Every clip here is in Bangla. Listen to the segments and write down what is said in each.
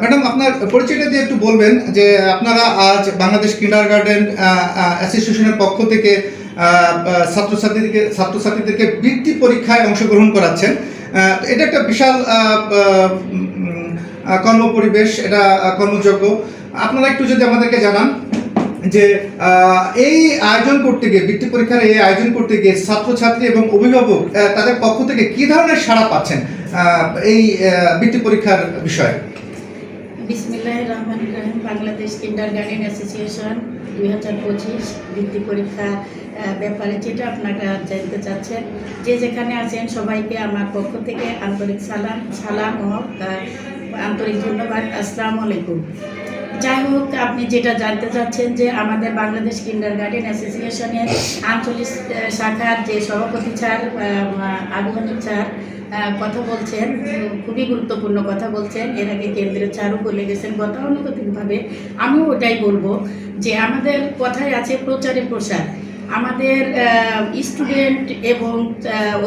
ম্যাডাম আপনার পরিচয়টা দিয়ে একটু বলবেন যে আপনারা আজ বাংলাদেশ কিন্ডার গার্ডেন অ্যাসোসিয়েশনের পক্ষ থেকে ছাত্রছাত্রীদেরকে ছাত্রছাত্রীদেরকে বৃত্তি পরীক্ষায় অংশগ্রহণ করাচ্ছেন। এটা একটা বিশাল কর্মপরিবেশ, এটা কর্মযোগ্য। আপনারা একটু যদি আমাদেরকে জানান যে এই আয়োজন করতে গিয়ে, বৃত্তি পরীক্ষার এই আয়োজন করতে গিয়ে ছাত্রছাত্রী এবং অভিভাবক তাদের পক্ষ থেকে কি ধরনের সাড়া পাচ্ছেন এই বৃত্তি পরীক্ষার বিষয়ে? বিসমিল্লাহ রহমান রাহিম, বাংলাদেশ কিন্ডার গার্ডেন অ্যাসোসিয়েশন দুই হাজার পঁচিশ বৃত্তি পরীক্ষা ব্যাপারে যেটা আপনারা জানতে চাচ্ছেন, যে যেখানে আছেন সবাইকে আমার পক্ষ থেকে আন্তরিক সালাম সালাম ও আন্তরিক ধন্যবাদ। আসসালামু আলাইকুম। যাই হোক, আপনি যেটা জানতে চাচ্ছেন যে আমাদের বাংলাদেশ কিন্ডার গার্ডেন অ্যাসোসিয়েশনের আঞ্চলিক শাখার যে সভাপতি স্যার আগুমানিক স্যার কথা বলছেন, খুবই গুরুত্বপূর্ণ কথা বলছেন। এর আগে কেন্দ্রের স্যারও বলে গেছেন গতানুগতিকভাবে। আমিও ওটাই বলব যে আমাদের কথায় আছে প্রচারে প্রসার। আমাদের স্টুডেন্ট এবং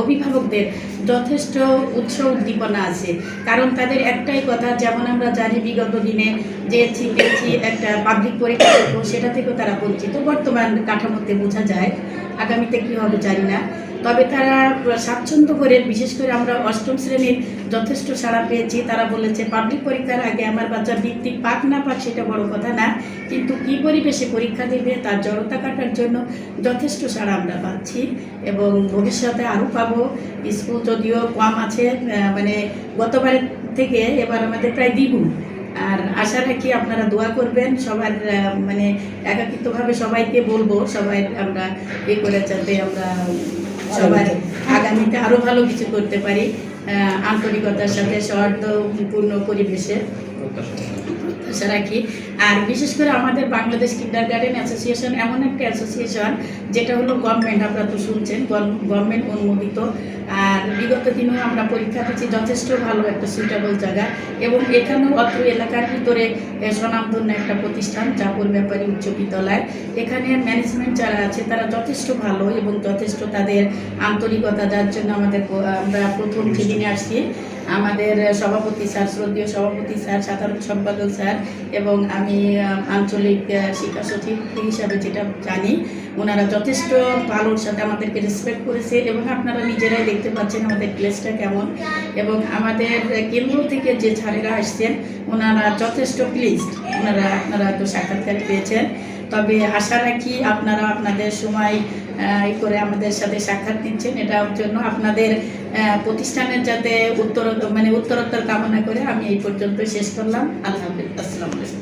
অভিভাবকদের যথেষ্ট উৎস উদ্দীপনা আছে। কারণ তাদের একটাই কথা, যেমন আমরা জানি বিগত দিনে যে পেয়েছি একটা পাবলিক পরীক্ষা সেটা থেকেও তারা বঞ্চিত। বর্তমান কাঠামোতে বোঝা যায়, আগামীতে কী হবে জানি না। তবে তারা স্বাচ্ছন্দ্য করে, বিশেষ করে আমরা অষ্টম শ্রেণির যথেষ্ট সাড়া পেয়েছি। তারা বলেছে, পাবলিক পরীক্ষার আগে আমার বাচ্চা বৃত্তি পাক না পাক সেটা বড় কথা না, কিন্তু কী পরিবেশে পরীক্ষা দেবে তার জড়তা কাটার জন্য যথেষ্ট সাড়া আমরা পাচ্ছি এবং ভবিষ্যতে আরও পাবো। স্কুল যদিও কম আছে মানে গতবারের থেকে এবার আমাদের প্রায় দ্বিগুণ। আর আশা রাখি আপনারা দোয়া করবেন, সবার মানে একাকিত্বভাবে সবাইকে বলব, সবাই আমরা এ করে যাতে আমরা সবার আগামীতে আরও ভালো কিছু করতে পারি আন্তরিকতার সাথে সৌহার্দ্যপূর্ণ পরিবেশে। রাখি। আর বিশেষ করে আমাদের বাংলাদেশ কিন্ডার গার্ডেন অ্যাসোসিয়েশন এমন একটা অ্যাসোসিয়েশন যেটা হলো গভর্নমেন্ট আপনারা তো শুনছেন গভর্নমেন্ট অনুমোদিত। আর বিগত দিনেও আমরা পরীক্ষা দিচ্ছি যথেষ্ট ভালো একটা সুইটেবল জায়গা। এবং এখানেও অত্র এলাকার ভিতরে স্বনামধন্য একটা প্রতিষ্ঠান চাপর ব্যাপারী উচ্চ বিদ্যালয়। এখানে ম্যানেজমেন্ট যারা আছে তারা যথেষ্ট ভালো এবং যথেষ্ট তাদের আন্তরিকতা যার জন্য আমাদের আমরা প্রথম সেদিনে আসছি। আমাদের সভাপতি স্যার, শ্রদ্ধীয় সভাপতি স্যার, সাধারণ সম্পাদক স্যার এবং আমি আঞ্চলিক শিক্ষা সচিব হিসাবে যেটা জানি ওনারা যথেষ্ট ভালোর সাথে আমাদেরকে রেসপেক্ট করেছে এবং আপনারা নিজেরাই দেখতে পাচ্ছেন আমাদের প্লেসটা কেমন। এবং আমাদের কেন্দ্র থেকে যে ছাড়েরা আসছেন, ওনারা যথেষ্ট প্লিজড ওনারা আপনারা তো সাক্ষাৎকার পেয়েছেন। তবে আশা রাখি আপনারা আপনাদের সময় করে আমাদের সাথে সাক্ষাৎ নিচ্ছেন। এটার জন্য আপনাদের প্রতিষ্ঠানের যাতে উত্তর মানে উত্তরোত্তর কামনা করে আমি এই পর্যন্ত শেষ করলাম। আল্লাহ হাফিজ। আসসালামু আলাইকুম.